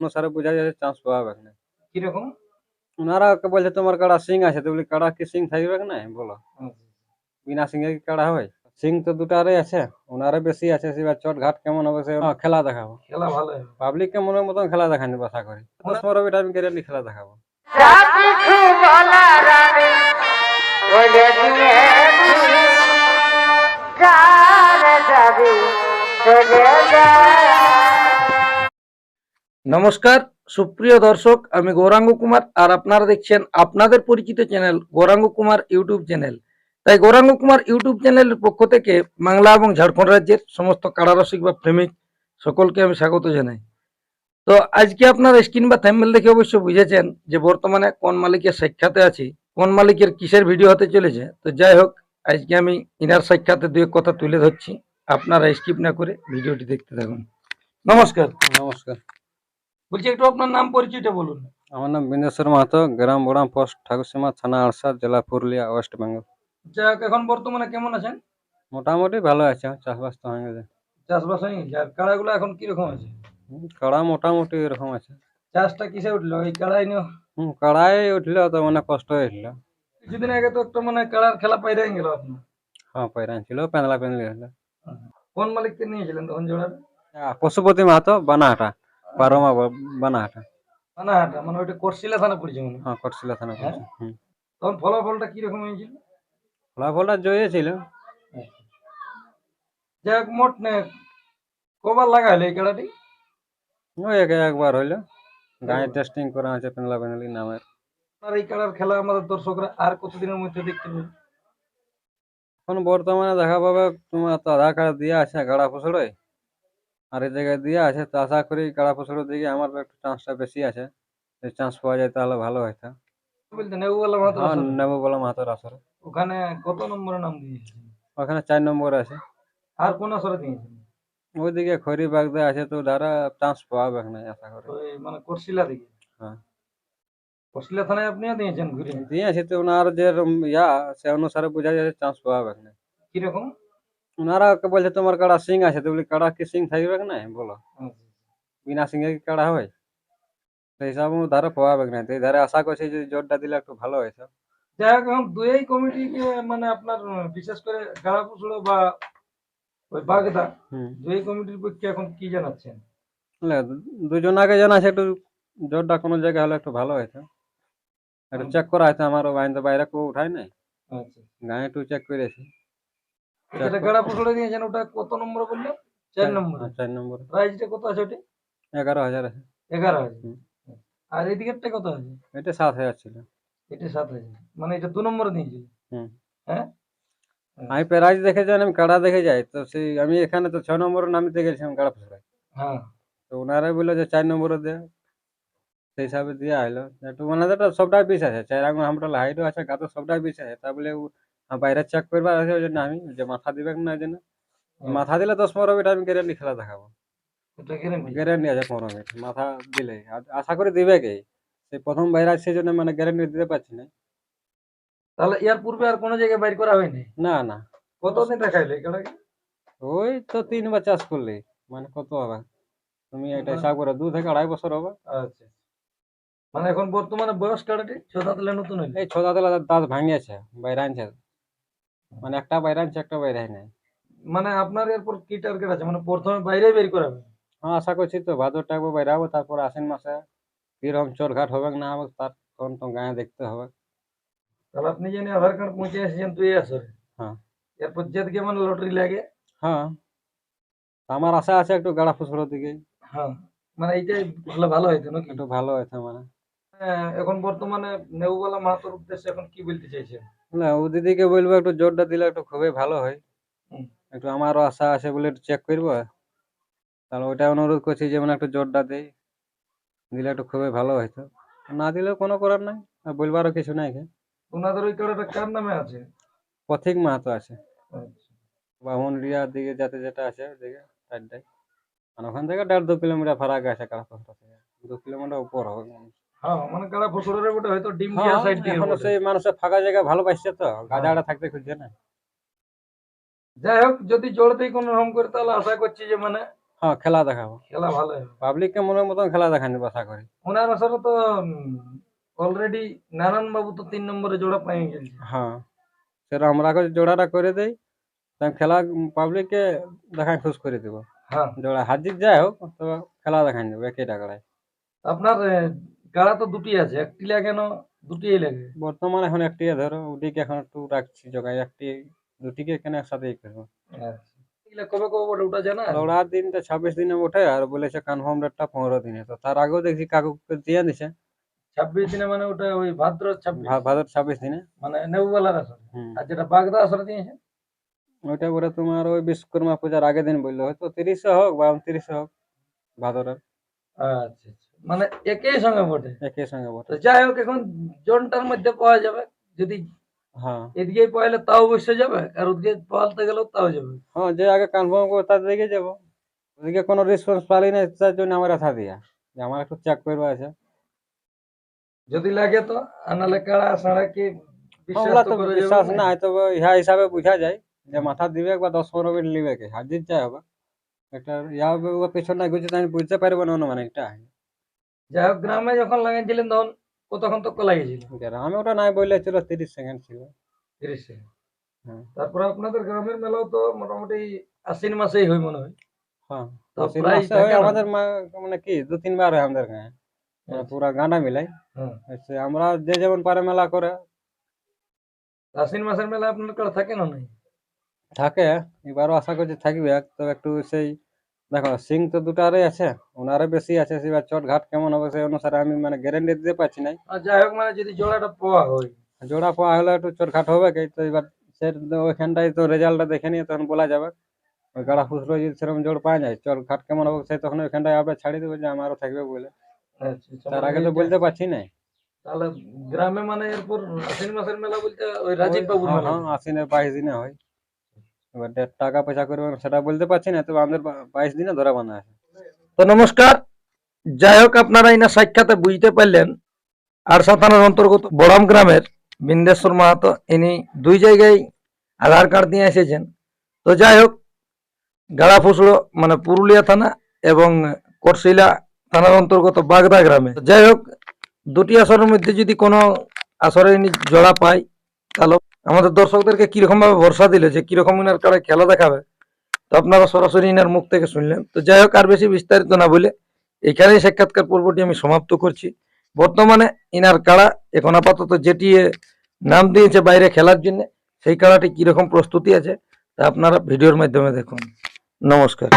অনুসারে বোঝা যাচ্ছে চান্স পাবে না। কীরকম ওনারা বলছে তোমার কাড়া সিং আছে? তো বলি কাড়া কি সিং থাকবে না বলো। বিনা সিংহে কি কাড়া হয়? সিং তো দুটারে আছে ওনারে বেশি আছে সেবার চট ঘাট কেমন হবে সে হ্যাঁ, খেলা দেখাবো। খেলা ভালো পাবলিক কে মনের মতন খেলা দেখানি আশা করি। দশ পনেরো মিনিট আমি গ্যারেন্টি খেলা দেখাবো। নমস্কার, সুপ্রিয় দর্শক, আমি গৌরাঙ্গ কুমার আর আপনারা দেখছেন আপনাদের পরিচিত channel Gouranga Kumar YouTube channel. তাই গৌরাঙ্গ কুমার ইউটিউব চ্যানেলের পক্ষ থেকে বাংলা এবং ঝাড়খণ্ড রাজ্যের সমস্ত কারারসিক বা প্রেমিক সকলকে আমি স্বাগত জানাই। তো আজকে আপনার স্ক্রিন বা থ্যাম্বেল দেখে অবশ্য বুঝেছেন যে বর্তমানে কোন মালিকের সাক্ষাতে আছি, কোন মালিকের কিসের ভিডিও হতে চলেছে। তো যাই হোক, আজকে আমি ইনার সাক্ষাতে দুই এক কথা তুলে ধরছি। আপনারা স্কিপ না করে ভিডিওটি দেখতে থাকুন। নমস্কার। নমস্কার। বলছি একটু আপনার নাম পরিচয়টা বলুন। আমার নাম বিন্দেশ্বর মাহাতো গ্রাম বোড়াম পোস্ট ঠাকুরসীমা থানা আড়সা জেলা পুরুলিয়া ওয়েস্ট বেঙ্গল। যাক এখন বর্তমানে কেমন আছেন? মোটামুটি ভালো আছে চাষবাস তো হয়ে গেছে। চাষবাস হয়ে গেছে আর কাড়াগুলো এখন কীরকম আছে? কাড়া মোটামুটি এরকম আছে। চাষটা কিসে উঠল? এই কাড়াই নিয়ে? হুম কাড়াই উঠল তো অনেক কষ্ট হয়েছিল কিছুদিন আগে তো একটা মানে কাড়ার খেলা পাইরে গেল আপনার। হ্যাঁ পয়রান ছিল পেঁদলা পেঁদলি হলো। কোন মালিককে নিয়েছিলেন তখন জোড়ার পশুপতি মাহাতো বানাহাটা। বারোমা ব- বানাহাটা। পানাহাটা মানে ওইটা করশিলা থানা পড়েছে মনে হয়। করছিল থানা হ্যাঁ? হুম। তখন ফলাফলটা কীরকম হয়েছিল? ফলাফলটা জয়ে ছিল। যাক মোট নে কবার লাগাইলে এই কাড়াটি ওই এক একবার হইল। গায়ে টেস্টিং করা আছে পেঁদলা পেঁদলি নামের। আর এই কাড়ার খেলা আমাদের দর্শকরা আর কতদিনের মধ্যে দেখতে পাবে? এখন বর্তমানে দেখা পাবে তোমার তো আধার কার্ড দিয়ে আছে গাড়া ফসড়ে আর এই জায়গায় দেওয়া আছে তো আশা করি গাড়া ফসড়ের দিকে আমার একটু চান্সটা বেশি আছে। যদি চান্স পাওয়া যায় তাহলে ভালো হইতো বলতে নেবুবেলা মাত্র হ্যাঁ নেব বলে মাহাতোর আসরে ওখানে কত নম্বরে নাম দিয়েছেন ওখানে চার নম্বর আছে। আর কোন আসরে দিয়েছেন ওইদিকে খড়ি বাগদা আছে তো ধারা চান্স পাওয়াবে না আশা করি। ওই মানে করশিলা দিকে? হ্যাঁ। করশিলা থানায় আপনিও দিয়েছেন ঘুরে? দিয়েছে তো ওনার যে রম- ইয়া সে অনুসারে বোঝা যাচ্ছে চান্স পাওয়াবে না। কীরকম? ওনারা বলছে তোমার কাড়া সিং আছে? তো বলি কাড়া কি সিং থাকবে না বলো। বিনা সিংহে কি কাড়া হয়? সেই হিসাবে ধারে পাওয়াবে না এই ধারে আশা করছি যদি জোরটা দিলে একটু ভালো হয়েছে যাই হোক এখন দুই কমিটিকে মানে আপনার বিশেষ করে গাড়াপুসুড়ো বা ওই বাগদা দুই কমিটির পক্ষে এখন কি জানাচ্ছেন? দুজন আগে জানা আছে একটু জোরটা কোনো জায়গায় হলে একটু ভালো হয়েছে একটু চেক করা হয়েছে আমার বাইন তো বাইরে কেউ উঠায় নাই। আচ্ছা। গায়ে একটু চেক করেছি। যেটা গাড়াপুসুড়ো দিয়েছেন ওটা কত নম্বর বললেন? চার নম্বর। চার নম্বর। প্রাইসটা কত আছে ওটা? এগারো হাজার আছে। এগারো হাজার। আর এই দিকেরটা কত আছে? এটা সাত হাজার ছিল। এটা সাত হাজার। মানে এটা দু নম্বরে দিয়েছিল হুম। হ্যাঁ? আমি প্রাইজ দেখে যাই আমি কাড়া দেখে যাই। তো সেই আমি এখানে তো ছ নম্বরে নামিতে গেছিলাম কাড়া ফসড়ায় হ্যাঁ। তো ওনারাই বলল যে চার নম্বরে দে সেই হিসাবে দেওয়া হলো একটু মানে সবটাই পিস আছে। চার আঙুল হামটা হাইটও আছে গাতো সবটাই পিস আছে। তা বলে বাইরে চেক করবার আছে ওই জন্য আমি যে মাথা দিবে না ওই জন্য। মাথা দিলে দশ পনেরো মিনিট আমি গ্যারেন্টি খেলা দেখাবো। গ্যারেন্টি আছে পনেরো মিনিট। মাথা দিলে। আশা করি দিবে কে? সেই প্রথম বাইরে সেই জন্য মানে গ্যারেন্টি দিতে পারছি না। তাহলে এর পূর্বে আর কোনো জায়গায় বাইর করা হয়নি? না না। কতদিন রাখাইলে ওই তো তিন বা চাষ করলে। মানে কত হবে? তুমি এটা হিসাব করে দু থেকে আড়াই বছর হবে। আচ্ছা। মানে এখন বর্তমানে বয়স কাটাটি ছোট তাহলে নতুন হইলে? এই ছ দাঁত দাঁত ভাঙিয়েছে বাইরে আনছে। মানে একটা বাইরে আনছে একটা বাইরে নাই। মানে আপনার এরপর কি টার্গেট আছে? মানে প্রথমে বাইরে বের করাবে হ্যাঁ আশা করছি তো ভাদর টাকবো বাইরে হব তারপর আশ্বিন মাসে কীরকম চোরঘাট হবে না হবে তার তখন তো গায়ে দেখতে হবে। তাহলে আপনি জানি আধার কার্ড পৌঁছে এসেছেন তুই আসরে হ্যাঁ। এরপর যেদিকে মানে লটারি লাগে? হ্যাঁ। আমার আশা আছে একটু গাড়া ফুসড়োর দিকে। হ্যাঁ। মানে এইটাই হলে ভালো হইতো নাকি? একটু ভালো হয়েছে মানে। হ্যাঁ, এখন বর্তমানে নেউবালা মাহাতোর উদ্দেশ্যে এখন কি বলতে চাইছেন? না ও দিদিকে বলব একটু জোরটা দিলে একটু খুবই ভালো হয়। একটু আমারও আশা আছে বলে একটু চেক করব। তাহলে ওইটা অনুরোধ করছি যে মানে একটু জোরটা দেই। দিলে একটু খুবই ভালো হয়তো না দিলেও কোনো করার নাই আর বলবারও কিছু নাই কি ওনাদের ওই কার্ডটা কার নামে আছে? পথিক মাহাতো আছে। আচ্ছা। বামুনরিয়ার দিকে যাতে যেটা আছে ওদিকে চারটায় মানে ওখান থেকে দেড় দু কিলোমিটার ফারাক আছে থেকে। দু কিলোমিটার উপর হবে হ্যাঁ মানে কারা ফসলের ওটা হয়তো ডিম হ্যাঁ, সাইড দিয়ে এখন সেই মানুষের ফাঁকা জায়গা ভালো পাইছে তো থাকতে খুঁজছে না। যাই হোক যদি জড়তেই কোনো রকম করে তাহলে আশা করছি যে মানে হ্যাঁ খেলা দেখাবো। খেলা ভালো পাবলিককে মনের মতন খেলা দেখানি আশা করি। ওনার আসলে তো অলরেডি নারায়ণ বাবু তো তিন নম্বরে জোড়া পাই গেছে। হ্যাঁ সেটা আমরা জোড়াটা করে দেই খেলা পাবলিককে দেখাই খুশ করে দেবো। হ্যাঁ। জোড়া হাজির যাই হোক তো খেলা দেখাই দেবো একই টাকায় আপনার গাড়া তো দুটি আছে একটি লাগে না দুটি লাগে। বর্তমান এখন একটি ধরো ওদিকে এখন একটু রাখছি জোগায় একটি দুটিকে এখানে একসাথে করব। এগুলা কবে কবে বটে ওটা জানা দৌড়ার দিনটা ছাব্বিশ দিনে ওঠে আর বলেছে কনফার্ম ডেটটা পনেরো দিনে। তো তার আগেও দেখছি কাকুকে দিয়ে দিছে। ছাব্বিশ দিনে মানে ওটা ওই ভাদ্র ছাব্বিশ? ভাদর ছাব্বিশ দিনে। মানে নেউবেলার আসর? হুম। আর যেটা বাগদা আসর দিয়েছে? ওইটা পরে তোমার ওই বিশ্বকর্মা পূজার আগের দিন বলল হয়তো তিরিশে হোক বা উনত্রিশে হোক ভাদরের। আচ্ছা আচ্ছা। মানে একই সঙ্গে বটে। একই সঙ্গে বটে। যাই হোক এখন জনটার মধ্যে পাওয়া যাবে। যদি হ্যাঁ। এদিকে পাইলে তাও অবশ্যই যাবে আর ওদিকে পালতে গেলেও তাও যাবে। হ্যাঁ যে আগে কনফার্ম করব তার দিকে যাব। ওদিকে কোনো রেসপন্স পালি না তার জন্য আমার কথা দিয়া। যে আমার একটু চেক করব আছে। যদি লাগে তো আনালে কাড়া সাড়া কি বিশ্বাস না। না ইহা হিসাবে বুঝা যায়। যে মাথা দিবে বা দশ পনেরো মিনিট নিবে কি হাজির যায় হবে। একটা ইয়া গুছে আমি বুঝতে পারব না মানে এটা যাই হোক গ্রামে যখন লাগাইছিলেন তখন কতক্ষণ তো লাগিয়েছিল আমি ওটা নাই বললে ছিল তিরিশ সেকেন্ড ছিল তিরিশ সেকেন্ড হ্যাঁ। তারপরে আপনাদের গ্রামের মেলাও তো মোটামুটি আশ্বিন মাসেই হয় মনে হয় হ্যাঁ? আমাদের মানে কি দু তিনবার হয় আমাদের গায়ে মানে আচ্ছা। পুরা গাঁডা মিলাই হ্যাঁ। আমরা যে যেমন পারে মেলা করে আশ্বিন মাসের মেলা আপনার থাকে না নাই থাকে এবারও আশা করছি থাকবে তো একটু সেই দেখো সিং তো দুটারই আছে ওনারে বেশি আছে সেবার চট ঘাট কেমন হবে সেই অনুসারে আমি মানে গ্যারেন্টি দিতে পারছি না আর যাই হোক মানে যদি জোড়াটা পাওয়া হয়। জোড়া পাওয়া হলে একটু চট ঘাট হবে কি তো এবার সে ওইখানটাই তো রেজাল্টটা দেখে নিয়ে তখন বলা যাবে। ওই গাড়া খুচরো যদি সেরকম জোর পাওয়া যায় চট ঘাট কেমন হবে সে তখন ওইখানটায় আমরা ছাড়ি দেবো যে আমারও থাকবে বলে। আচ্ছা, আচ্ছা, তার মানে আগে তো এইটা- বলতে পারছি না তাহলে গ্রামে মানে এরপর আশ্বিন মাসের মেলা বলতে ওই রাজীব বাবুর হ্যাঁ মেলা। হ্যাঁ আশ্বিনে বাইশ দিনে হয়। এবার টাকা পয়সা করবে সেটা বলতে পারছি না তবে আমাদের বাইশ দিনে ধরা বাঁধা আছে। তো নমস্কার, যাই হোক আপনারা ইনা সাক্ষাতে বুঝতে পারলেন আরসা থানার অন্তর্গত বড়াম গ্রামের বিন্দেশ্বর মাহাতো, ইনি দুই জায়গায় আধার কার্ড নিয়ে এসেছেন। তো যাই হোক, গাড়া ফুসড়ো মানে পুরুলিয়া থানা এবং করশিলা থানার অন্তর্গত বাগদা গ্রামে। যাই হোক, দুটি আসরের মধ্যে যদি কোনো আসরে ইনি জোড়া পায়, তাহলে আমাদের দর্শকদেরকে কীরকম ভাবে ভরসা দিলে যে কীরকম ইনার কারে খেলা দেখাবে, তো আপনারা সরাসরি ইনার মুখ থেকে শুনলেন। তো যাই হোক, আর বেশি বিস্তারিত না বলে এখানেই সাক্ষাৎকার পর্বটি আমি সমাপ্ত করছি। বর্তমানে ইনার কাড়া এখন আপাতত যেটি নাম দিয়েছে বাইরে খেলার জন্য, সেই কাড়াটি কীরকম প্রস্তুতি আছে তা আপনারা ভিডিওর মাধ্যমে দেখুন। নমস্কার।